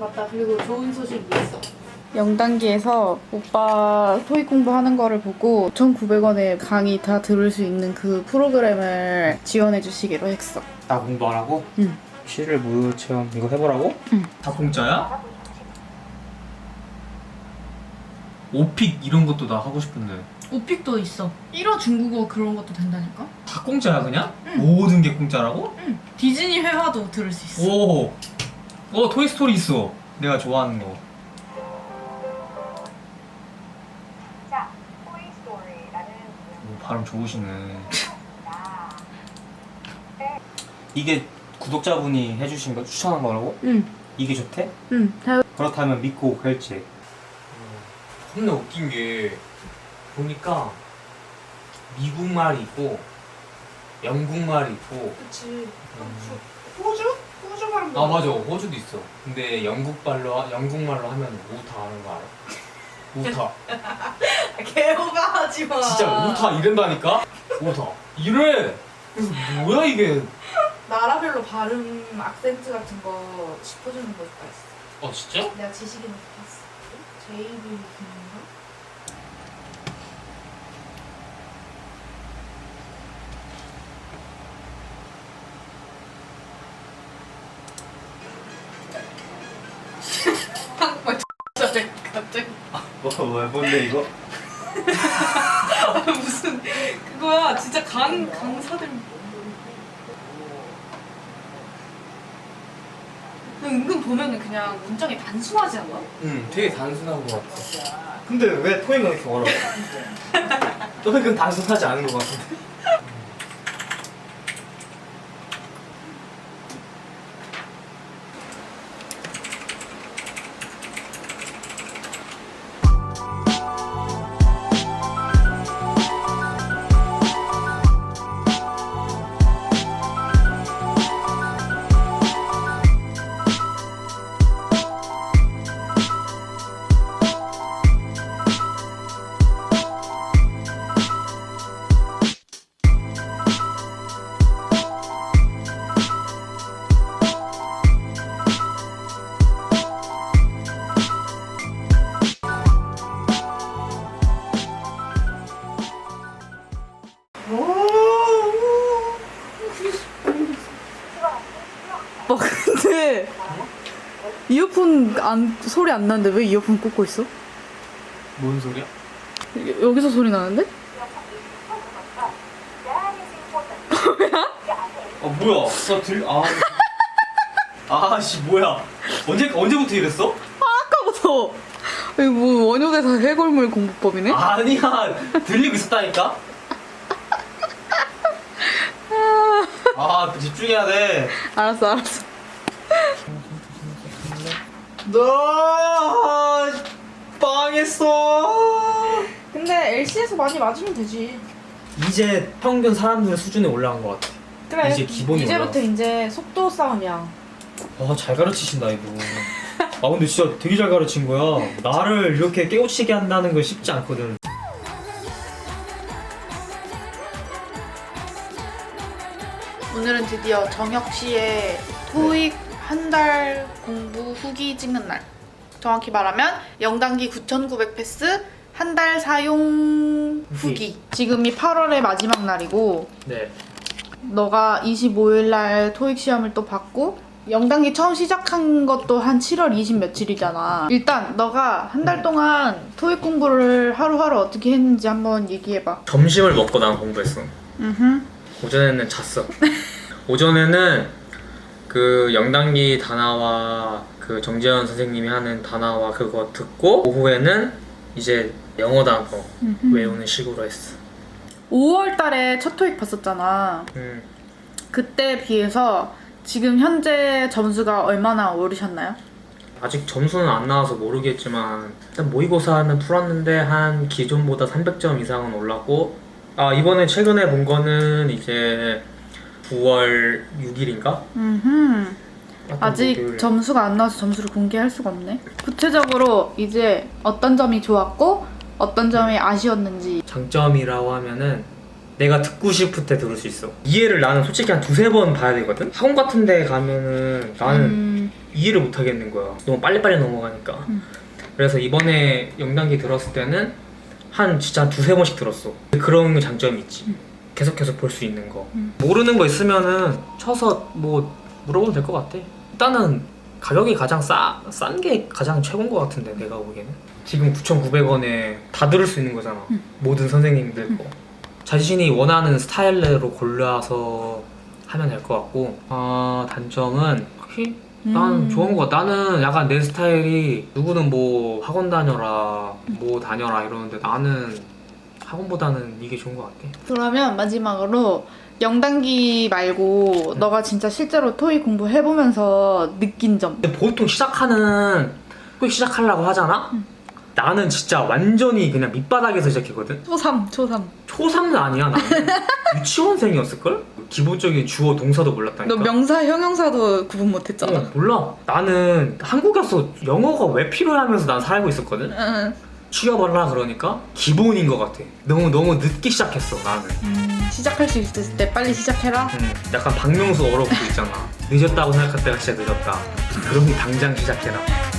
맞다. 그리고 좋은 소식이 있어. 0단계에서 오빠 토익 공부하는 거를 보고 1,900원에 강의 다 들을 수 있는 그 프로그램을 지원해 주시기로 했어. 나 공부하라고? 응. 실을 무료 체험 이거 해보라고? 응. 다 공짜야? 오픽 이런 것도 나 하고 싶은데 오픽도 있어. 1호 중국어 그런 것도 된다니까? 다 공짜야 그냥? 응. 모든 게 공짜라고? 응. 디즈니 회화도 들을 수 있어. 오, 어 토이스토리 있어 내가 좋아하는 거 자, 토이스토리라는 오, 발음 좋으시네 무엇입니다. 이게 구독자분이 해주신 거 추천한 거라고? 응. 이게 좋대? 응. 잘 그렇다면 믿고 결제 겁나 웃긴 게 보니까 미국 말이 있고 영국 말이 있고 그치. 호주? 호주 말은 아 맞아 호주도 있어 근데 영국 말로 영국 말로 하면 우타 하는 거 알아? 우타 개호가 하지 마. 진짜 우타 이른다니까? 우타 이래 그래서 뭐야 이게 나라별로 발음, 악센트 같은 거 짚어주는 거 좋아했어. 어 진짜? 내가 지식인 못했어. 제이비 김인가? 뭐, 왜 뭔데 이거? 무슨 그거야 진짜 강 강사들 은근 보면은 그냥 문장이 단순하지 않아? 응 되게 단순한 거 같아 근데 왜 토익은 이렇게 어려워? 토익은 단순하지 않은 것 같은데 안 소리 안 나는데 왜 이어폰 꽂고 있어? 뭔 소리야? 여- 여기서 소리 나는데? 아 뭐야 나 들.. 아 아씨 뭐야 언제, 언제부터 이랬어? 아까부터 이거 뭐 원효대사 해골물 공부법이네? 아니야 들리고 있었다니까? 아 집중해야 돼 알았어 알았어 너 빵했어. 근데 LC에서 많이 맞으면 되지. 이제 평균 사람들의 수준에 올라간 것 같아. 그래 이제 기본이 이제부터 올라왔어. 이제 속도 싸움이야. 아 잘 가르치신다 이거 아 근데 진짜 되게 잘 가르친 거야. 나를 이렇게 깨우치게 한다는 건 쉽지 않거든. 오늘은 드디어 정혁 씨의 토익 한 달 공부 후기 찍는 날. 정확히 말하면 0단기 9,900 패스 한 달 사용 후기. 지금이 8월의 마지막 날이고 네 너가 25일 날 토익 시험을 또 받고 0단기 처음 시작한 것도 한 7월 20 며칠이잖아. 일단 너가 한 달 동안 토익 공부를 하루하루 어떻게 했는지 한번 얘기해 봐. 점심을 먹고 난 공부했어. 음. 오전에는 잤어. 오전에는 그 영단기 단아와 그 정재현 선생님이 하는 단아와 그거 듣고 오후에는 이제 영어 단어 외우는 식으로 했어. 5월 달에 첫 토익 봤었잖아. 음, 그때 비해서 지금 현재 점수가 얼마나 오르셨나요? 아직 점수는 안 나와서 모르겠지만 일단 모의고사는 풀었는데 한 기존보다 300점 이상은 올랐고 아 이번에 최근에 본 거는 이제 9월 6일인가? 음흠. 아직 점수가 안 나와서 점수를 공개할 수가 없네. 구체적으로 이제 어떤 점이 좋았고 어떤 점이 아쉬웠는지. 장점이라고 하면은 내가 듣고 싶을 때 들을 수 있어 이해를 나는 솔직히 한 두세 번 봐야 되거든 학원 같은 데 가면은 나는 음, 이해를 못 하겠는 거야. 너무 빨리빨리 넘어가니까. 음. 그래서 이번에 영단기 들었을 때는 한 진짜 한 두세 번씩 들었어. 그런 장점이 있지. 계속해서 볼수 있는 거. 음. 모르는 거 있으면은 쳐서 뭐 물어보면 될 것 같아. 일단은 가격이 가장 싸, 싼 게 가장 최고인 것 같은데 내가 보기에는. 지금 9,900원에 다 들을 수 있는 거잖아. 음. 모든 선생님들 거. 자신이 원하는 스타일로 골라서 하면 될 것 같고 아 단점은 확실히 난 음. 좋은 거. 나는 약간 내 스타일이 누구는 뭐 학원 다녀라 뭐 다녀라 이러는데 나는 학원보다는 이게 좋은 것 같아 그러면 마지막으로 영단기 말고 너가 진짜 실제로 토익 공부해보면서 느낀 점. 근데 보통 시작하는 토익 시작하려고 하잖아? 나는 진짜 완전히 그냥 밑바닥에서 시작했거든 초삼, 초삼. 초3은 아니야 나는 유치원생이었을걸? 기본적인 주어 동사도 몰랐다니까 너 명사, 형용사도 구분 못했잖아. 어, 몰라 나는 한국에서 영어가 왜 필요하면서 난 살고 있었거든 응. 취업하려 그러니까 기본인 것 같아. 너무 너무 늦게 시작했어 나는. 음, 시작할 수 있을 때 빨리 시작해라. 음, 약간 박명수 얼어붙고 있잖아. 늦었다고 생각할 때가 진짜 늦었다. 그러니 당장 시작해라.